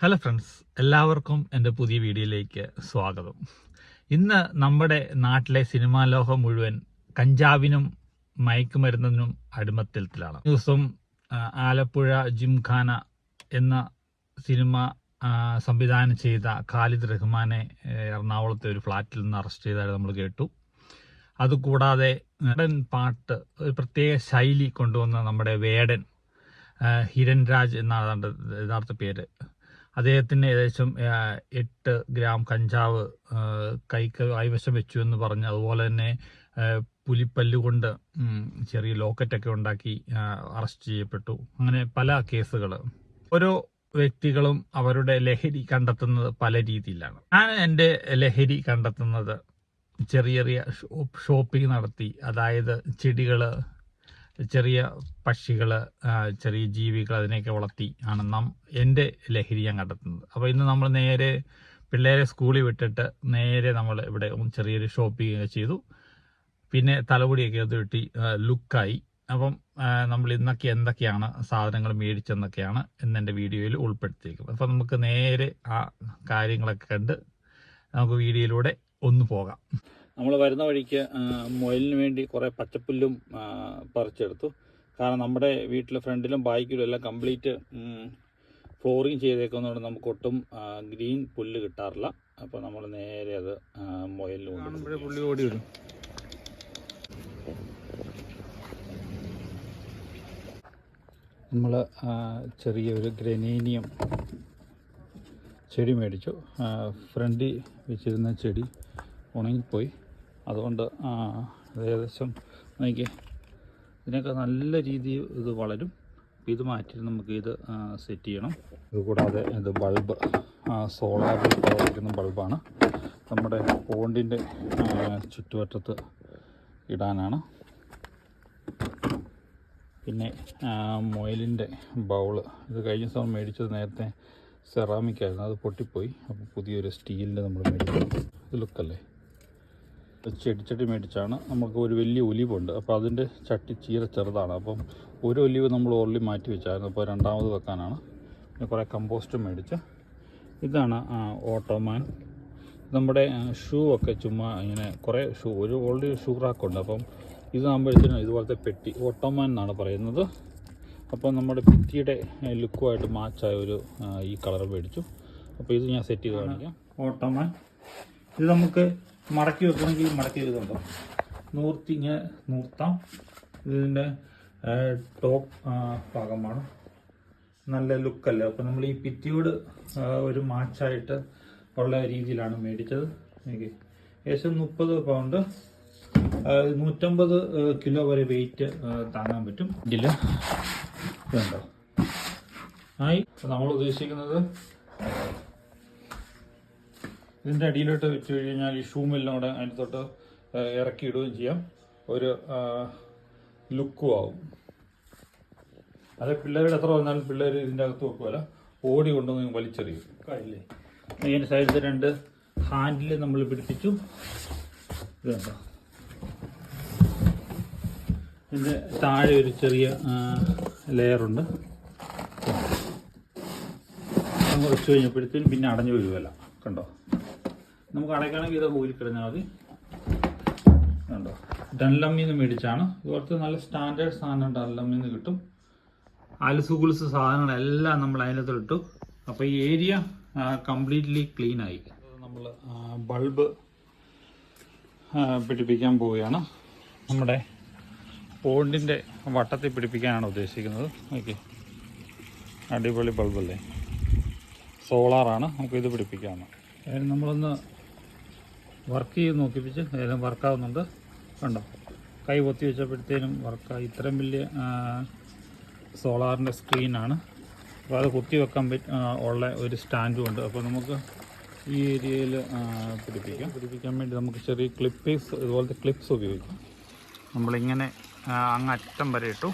Hello friends എല്ലാവർക്കും എന്റെ പുതിയ വീഡിയോയിലേക്ക് സ്വാഗതം. ഇന്ന് നമ്മുടെ നാട്ടിലെ സിനിമാ ലോകം മുഴുവൻ കഞ്ചാവിനും മയക്കുമരുന്നതിനും അടിമത്തത്തിലാണ്. ദിവസം ആലപ്പുഴ ജിംഖാന എന്ന സിനിമ സംവിധാനം ചെയ്ത ഖാലിദ് റഹ്മാനെ എറണാകുളത്തെ ഒരു ഫ്ലാറ്റിൽ നിന്ന് അറസ്റ്റ് ചെയ്തതായി നമ്മൾ കേട്ടു. അതുകൂടാതെ നടൻ പാട്ട് ഒരു പ്രത്യേക ശൈലി കൊണ്ടുവന്ന നമ്മുടെ വേടൻ ഹിരൺരാജ് ഹിരൺ രാജ് എന്നാണ് യഥാർത്ഥ പേര്. അദ്ദേഹത്തിന് ഏകദേശം എട്ട് ഗ്രാം കഞ്ചാവ് കൈക്ക് കൈവശം വെച്ചു എന്ന് പറഞ്ഞ് അതുപോലെ തന്നെ പുലിപ്പല്ല് കൊണ്ട് ചെറിയ ലോക്കറ്റൊക്കെ ഉണ്ടാക്കി അറസ്റ്റ് ചെയ്യപ്പെട്ടു. അങ്ങനെ പല കേസുകൾ ഓരോ വ്യക്തികളും അവരുടെ ലഹരി കണ്ടെത്തുന്നത് പല രീതിയിലാണ്. ഞാൻ എന്റെ ലഹരി കണ്ടെത്തുന്നത് ചെറിയ ചെറിയ ഷോപ്പിംഗ് നടത്തി അതായത് ചെടികൾ ചെറിയ പക്ഷികൾ ചെറിയ ജീവികൾ അതിനെയൊക്കെ വളർത്തി ആണ് നാം എന്റെ ലഹരി ഞാൻ കണ്ടെത്തുന്നത്. അപ്പോൾ ഇന്ന് നമ്മൾ നേരെ പിള്ളേരെ സ്കൂളിൽ വിട്ടിട്ട് നേരെ നമ്മൾ ഇവിടെ ചെറിയൊരു ഷോപ്പിംഗ് ഒക്കെ ചെയ്തു. പിന്നെ തലമുടിയൊക്കെ അത് വെട്ടി ലുക്കായി അപ്പം നമ്മൾ ഇന്നൊക്കെ എന്തൊക്കെയാണ് സാധനങ്ങൾ മേടിച്ചെന്നൊക്കെയാണ് ഇന്ന് എന്റെ വീഡിയോയിൽ ഉൾപ്പെടുത്തിയിരിക്കുന്നത്. അപ്പം നമുക്ക് നേരെ ആ കാര്യങ്ങളൊക്കെ കണ്ട് നമുക്ക് വീഡിയോയിലൂടെ ഒന്ന് പോകാം. നമ്മൾ വരുന്ന വഴിക്ക് മുയലിന് വേണ്ടി കുറേ പച്ചപ്പുല്ലും പറിച്ചെടുത്തു. കാരണം നമ്മുടെ വീട്ടിലെ ഫ്രണ്ടിലും ബാക്കിലും എല്ലാം കംപ്ലീറ്റ് ഫ്ലോറിങ് ചെയ്തേക്കുന്നതുകൊണ്ട് നമുക്ക് ഒട്ടും ഗ്രീൻ പുല്ല് കിട്ടാറില്ല. അപ്പോൾ നമ്മൾ നേരെ അത് മുയലിൽ കൊണ്ടുപോയി പുള്ളി ഓടി നമ്മൾ ചെറിയൊരു ഗ്രനേനിയം ചെടി മേടിച്ചു. ഫ്രണ്ടിൽ വെച്ചിരുന്ന ചെടി ഉണങ്ങിപ്പോയി. അതുകൊണ്ട് ഏകദേശം നോക്കി ഇതിനൊക്കെ നല്ല രീതിയിൽ ഇത് വളരും. ഇത് മാറ്റി നമുക്ക് ഇത് സെറ്റ് ചെയ്യണം. ഇതുകൂടാതെ ഇത് ബൾബ് സോളാറിൽ പ്രവർത്തിക്കുന്ന ബൾബാണ് നമ്മുടെ പോണ്ടിന്റെ ചുറ്റുവട്ടത്ത് ഇടാനാണ്. പിന്നെ മൊയിലിന്റെ ബൗൾ ഇത് കഴിഞ്ഞ സമയം മേടിച്ചത് നേരത്തെ സെറാമിക് ആയിരുന്നു. അത് പൊട്ടിപ്പോയി. അപ്പോൾ പുതിയൊരു സ്റ്റീലിന്റെ നമ്മൾ മേടിച്ചു. ഇത് ലുക്കല്ലേ ചെടിച്ചട്ടി മേടിച്ചാണ്. നമുക്ക് ഒരു വലിയ ഒലിവുണ്ട്. അപ്പോൾ അതിന്റെ ചട്ടി ചീര ചെറുതാണ്. അപ്പം ഒരു ഒലിവ് നമ്മൾ ഓൾറെഡി മാറ്റി വെച്ചായിരുന്നു. അപ്പോൾ രണ്ടാമത് വെക്കാനാണ്. പിന്നെ കുറേ കമ്പോസ്റ്റ് മേടിച്ച്. ഇതാണ് ഓട്ടോമാൻ. നമ്മുടെ ഷൂ ഒക്കെ ചുമ്മാ ഇങ്ങനെ കുറേ ഷൂ ഒരു ഓൾറെഡി ഷൂ റാക്കുണ്ട് അപ്പം ഇത് ആകുമ്പോഴത്തേനും ഇതുപോലത്തെ പെട്ടി ഓട്ടോമാൻ എന്നാണ് പറയുന്നത്. അപ്പോൾ നമ്മുടെ പെട്ടിയുടെ ലുക്കുമായിട്ട് മാച്ചായ ഒരു ഈ കളർ മേടിച്ചു. അപ്പോൾ ഇത് ഞാൻ സെറ്റ് ചെയ്ത് കാണിക്കാം. ഓട്ടോമാൻ. ഇത് നമുക്ക് മടക്കി വെക്കണമെങ്കിൽ മടക്കി വെക്കുന്നുണ്ടോ നൂർത്തി ഇങ്ങനെ നൂർത്താം. ഇതിന്റെ ടോപ്പ് ഭാഗമാണ് നല്ല ലുക്കല്ലേ? അപ്പോൾ നമ്മൾ ഈ പിറ്റിയോട് ഒരു മാച്ചായിട്ട് ഉള്ള രീതിയിലാണ് മേടിച്ചത്. എനിക്ക് ഏകദേശം മുപ്പത് പൗണ്ട് നൂറ്റമ്പത് കിലോ വരെ വെയിറ്റ് താങ്ങാൻ പറ്റും. ഇതിൽ ഇതുണ്ടോ ആയി. നമ്മൾ ഉദ്ദേശിക്കുന്നത് ഇതിന്റെ അടിയിലോട്ട് വെച്ച് കഴിഞ്ഞാൽ ഈ ഷൂമെല്ലാം കൂടെ അതിന്റെ തൊട്ട് ഇറക്കിയിടുകയും ചെയ്യാം. ഒരു ലുക്കും ആവും. അത് പിള്ളേരുടെ എത്ര വന്നാലും പിള്ളേർ ഇതിന്റെ അകത്ത് വെക്കുമല്ല ഓടി കൊണ്ടുവന്ന് വലിച്ചെറിയും. കാര്യമില്ലേ ഇതിന്റെ സൈഡിൽ രണ്ട് ഹാൻഡിൽ നമ്മൾ പിടിപ്പിച്ചു. ഇതുണ്ടോ ഇതിന്റെ താഴെ ഒരു ചെറിയ ലെയറുണ്ട് കുറച്ച് വെച്ച് കഴിഞ്ഞപ്പോഴത്തേനും പിന്നെ അടഞ്ഞു വരുമല്ല കണ്ടോ? നമുക്ക് അടയ്ക്കണമെങ്കിൽ ഇത് ഊരിക്കിടഞ്ഞാൽ മതി. കണ്ടോ? ഡൺലമ്മിൽ നിന്ന് മേടിച്ചാണ്. ഇതുപോലത്തെ നല്ല സ്റ്റാൻഡേർഡ് സാധനം ഡൺലമ്മിൽ നിന്ന് കിട്ടും. അലസുകുലസ് സാധനങ്ങളെല്ലാം നമ്മൾ അതിനകത്ത് ഇട്ടു. അപ്പോൾ ഈ ഏരിയ കംപ്ലീറ്റ്ലി ക്ലീൻ ആയി. നമ്മൾ ബൾബ് പിടിപ്പിക്കാൻ പോവുകയാണ്. നമ്മുടെ പോണ്ടിന്റെ വട്ടത്തിൽ പിടിപ്പിക്കാനാണ് ഉദ്ദേശിക്കുന്നത്. ഓക്കെ അടിപൊളി ബൾബല്ലേ? സോളാറാണ്. ഇത് പിടിപ്പിക്കാമെന്ന് നമ്മളൊന്ന് വർക്ക് ചെയ്ത് നോക്കിപ്പിച്ച് ഏതായാലും വർക്കാവുന്നുണ്ട്. കണ്ടോ? കൈ പൊത്തി വെച്ചപ്പോഴത്തേനും വർക്കായി ഇത്രയും വലിയ സോളാറിന്റെ സ്ക്രീനാണ് അപ്പോൾ അത് കുത്തി വെക്കാൻ ഉള്ള ഒരു സ്റ്റാൻഡും ഉണ്ട്. അപ്പോൾ നമുക്ക് ഈ ഏരിയയിൽ പിടിപ്പിക്കാം. പിടിപ്പിക്കാൻ വേണ്ടി നമുക്ക് ചെറിയ ക്ലിപ്പേഴ്സ് ഇതുപോലത്തെ ക്ലിപ്സ് ഉപയോഗിക്കാം. നമ്മളിങ്ങനെ അങ്ങ് അറ്റം വരെ ഇട്ടു.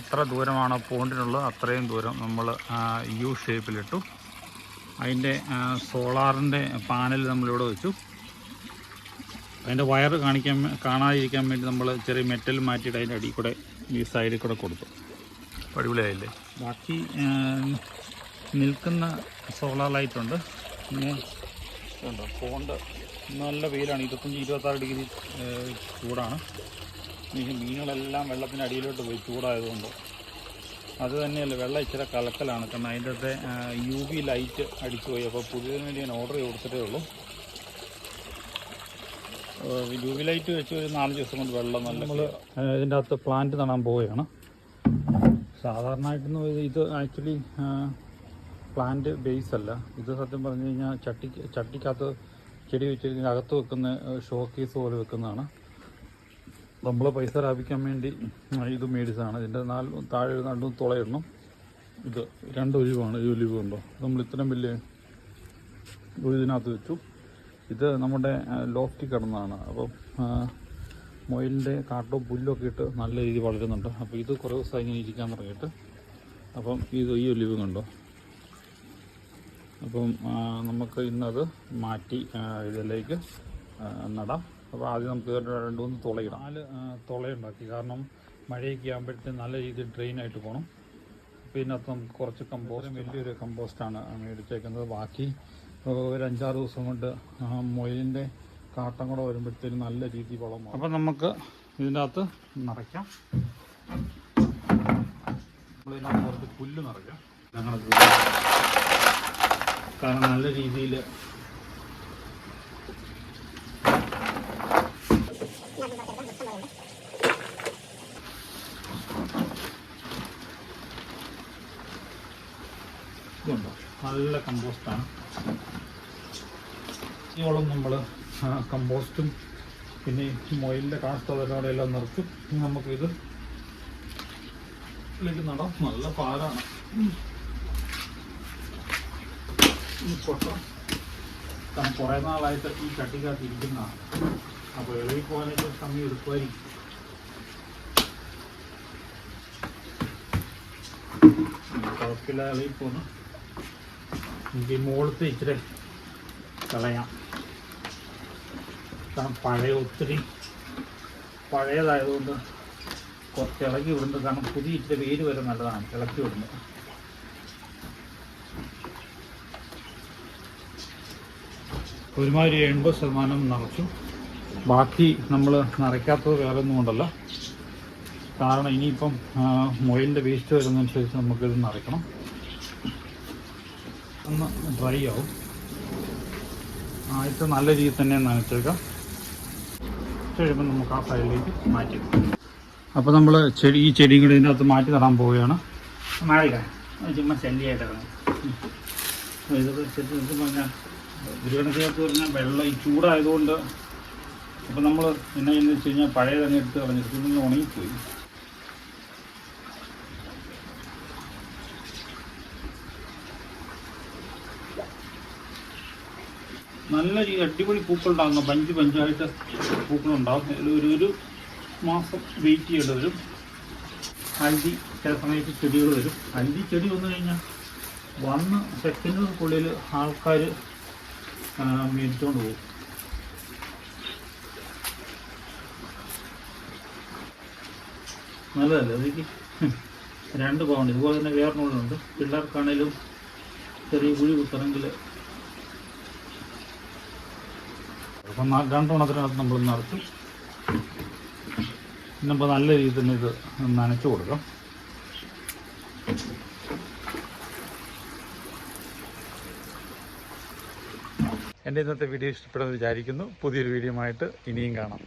എത്ര ദൂരമാണോ പോണ്ടിനുള്ളത് അത്രയും ദൂരം നമ്മൾ യു ഷേപ്പിലിട്ടു അതിന്റെ സോളാറിന്റെ പാനൽ നമ്മളിവിടെ വെച്ചു. അതിന്റെ വയർ കാണിക്കാൻ കാണാതിരിക്കാൻ വേണ്ടി നമ്മൾ ചെറിയ മെറ്റൽ മാറ്റിയിട്ട് അതിന്റെ അടിയിൽ കൂടെ ഈ സൈഡിൽ കൂടെ കൊടുത്തു. അടിപൊളിയായില്ലേ? ബാക്കി നിൽക്കുന്ന സോളാർ ലൈറ്റ് ഉണ്ട്. പിന്നെ ഉണ്ടോ ഫോണ്ട് നല്ല വെയിലാണ്. ഇരുപത്തഞ്ച് ഇരുപത്താറ് ഡിഗ്രി ചൂടാണ്. ഈ മീനുകളെല്ലാം വെള്ളത്തിന്റെ അടിയിലോട്ട് പോയി ചൂടായതുകൊണ്ട്. അത് തന്നെയല്ല വെള്ളം ഇച്ചിരി കലക്കലാണ്. കാരണം അതിന്റെ അകത്തെ യു വി ലൈറ്റ് അടിച്ചു പോയി അപ്പോൾ പുതിയതിന് വേണ്ടി ഞാൻ ഓർഡർ കൊടുത്തിട്ടേ ഉള്ളൂ. ലൈറ്റ് വെച്ച് ഒരു നാല് ദിവസം കൊണ്ട് വെള്ളം നല്ല നമ്മൾ ഇതിന്റെ അകത്ത് പ്ലാന്റ് നടാൻ പോവുകയാണ്. സാധാരണയായിട്ടൊന്നും ഇത് ആക്ച്വലി പ്ലാന്റ് ബേസ് അല്ല. ഇത് സത്യം പറഞ്ഞു കഴിഞ്ഞാൽ ചട്ടി ചട്ടിക്കകത്ത് ചെടി വെച്ച് ഇതിന്റെ അകത്ത് വെക്കുന്ന ഷോ കേസ് പോലെ വെക്കുന്നതാണ്. നമ്മൾ പൈസ ലാഭിക്കാൻ വേണ്ടി ഇത് മേടിച്ചതാണ്. ഇതിന്റെ നാല് താഴെ രണ്ടും തുളയിടണം ഇത് രണ്ട് ഒലിവാണ് ഈ ഒലിവ് ഉണ്ടോ നമ്മൾ ഇത്രയും വലിയ ഇതിനകത്ത് വെച്ചു. ഇത് നമ്മുടെ ലോഫ്റ്റിൽ കിടന്നതാണ്. അപ്പം മൊയിലിന്റെ കാട്ടോ പുല്ലൊക്കെ ഇട്ട് നല്ല രീതിയിൽ വളരുന്നുണ്ട്. അപ്പോൾ ഇത് കുറേ ദിവസമായി ഇങ്ങനെ ഇരിക്കാൻ തുടങ്ങിയിട്ട്. അപ്പം ഇത് ഈ ഒലിവ് കണ്ടോ? അപ്പം നമുക്ക് ഇന്നത് മാറ്റി ഇതിലേക്ക് നടാം. അപ്പോൾ ആദ്യം നമുക്ക് രണ്ട് മൂന്ന് തുളയിടാം. നാല് തുളയുണ്ടാക്കി കാരണം മഴയൊക്കെ ആകുമ്പോഴത്തേക്കും നല്ല രീതിയിൽ ഡ്രെയിൻ ആയിട്ട് പോകണം അപ്പോൾ ഇതിനകത്ത് നമുക്ക് കുറച്ച് കമ്പോസ്റ്റ് വലിയൊരു കമ്പോസ്റ്റാണ് മേടിച്ചേക്കുന്നത്. ബാക്കി ഒരു അഞ്ചാറ് ദിവസം കൊണ്ട് ആ, മൊയിലിന്റെ കാട്ടം കൂടെ വരുമ്പോഴത്തേനും നല്ല രീതിയിൽ വളം അപ്പം നമുക്ക് ഇതിന്റെ അകത്ത് നിറയ്ക്കാം നമ്മളിതിനകത്ത് പുല്ല് നിറയ്ക്കാം. ഞങ്ങളുടെ കാരണം നല്ല രീതിയിൽ ഇതുണ്ടോ? നല്ല കമ്പോസ്റ്റാണ്. വളം നമ്മൾ കമ്പോസ്റ്റും പിന്നെ മൊയിലിന്റെ കാഷ്ടതോടെ എല്ലാം ഇനി നമുക്കിത് ഇതിലേക്ക് നടാം. നല്ല പാലാണ്. കാരണം കുറേ നാളായിട്ട് ഈ ചട്ടിക്കാത്തിരിക്കുന്ന അപ്പോൾ എളുപ്പി പോകാനൊക്കെ സമയം എടുക്കുമായിരിക്കും. കുഴപ്പമില്ല എളുപ്പി പോന്നു. എനിക്ക് ഈ മുകളത്ത് ഇച്ചിരി കളയാം. കാരണം പഴയ ഒത്തിരി പഴയതായതുകൊണ്ട് കുറച്ച് ഇളക്കി വിടുന്നത് കാരണം പുതിയ ഇച്ചിരി വേര് വരെ നല്ലതാണ് ഇളക്കി വിടുന്നത്. ഒരുമാതിരി എൺപത് ശതമാനം നിറച്ചു. ബാക്കി നമ്മൾ നിറയ്ക്കാത്തത് വേറെ ഒന്നും കൊണ്ടല്ല. കാരണം ഇനിയിപ്പം മൊയിലിന്റെ വേസ്റ്റ് വരുന്നതനുസരിച്ച് നമുക്കിത് നിറയ്ക്കണം. ഒന്ന് ഡ്രൈ ആവും ആ ഇത് നല്ല രീതിയിൽ തന്നെ നനച്ചേക്കാം കഴിയുമ്പോൾ നമുക്ക് ആ സൈഡിലേക്ക് മാറ്റി അപ്പോൾ നമ്മൾ ചെടി ഈ ചെടിയും കൂടി ഇതിന്റെ അകത്ത് മാറ്റി നടാൻ പോവുകയാണ്. മാറിക്കാം ചുമ്മാ ശല്യമായിട്ടാണ് ഇത് പറഞ്ഞാൽ ഒരു പറഞ്ഞാൽ വെള്ളം ഈ ചൂടായതുകൊണ്ട് അപ്പോൾ നമ്മൾ എന്നാ ചെയ്യുന്നത് വെച്ച് കഴിഞ്ഞാൽ പഴയ തന്നെ എടുത്ത് കളഞ്ഞിട്ട് ഉണങ്ങിപ്പോയി. നല്ല രീതി അടിപൊളി പൂക്കളുണ്ടാകുന്ന പഞ്ച് പഞ്ചായിട്ട് പൂക്കളുണ്ടാകും. ഒരു ഒരു മാസം വെയിറ്റ് ചെയ്യേണ്ടി വരും. ഹൽദി ചില സമയത്ത് ചെടികൾ വരും. ഹൽദി ചെടി വന്നു കഴിഞ്ഞാൽ വന്ന് സെക്കൻഡുകൾക്കുള്ളിൽ ആൾക്കാർ മേടിച്ചുകൊണ്ട് പോകും. നല്ലതല്ലേ അതിക്ക്? രണ്ട് പൗണ്ട് ഇതുപോലെ തന്നെ ഉണ്ട് പിള്ളേർക്കാണേലും ചെറിയ കുഴി കുത്തണമെങ്കിൽ അപ്പം രണ്ട് രണ്ടെണ്ണത്തിനകത്ത് നമ്മൾ നിറച്ചു ഇന്നിപ്പോൾ നല്ല രീതിയിൽ തന്നെ ഇത് നനച്ചു കൊടുക്കാം. എന്റെ ഇന്നത്തെ വീഡിയോ ഇഷ്ടപ്പെടുമെന്ന് വിചാരിക്കുന്നു. പുതിയൊരു വീഡിയോ ആയിട്ട് ഇനിയും കാണാം.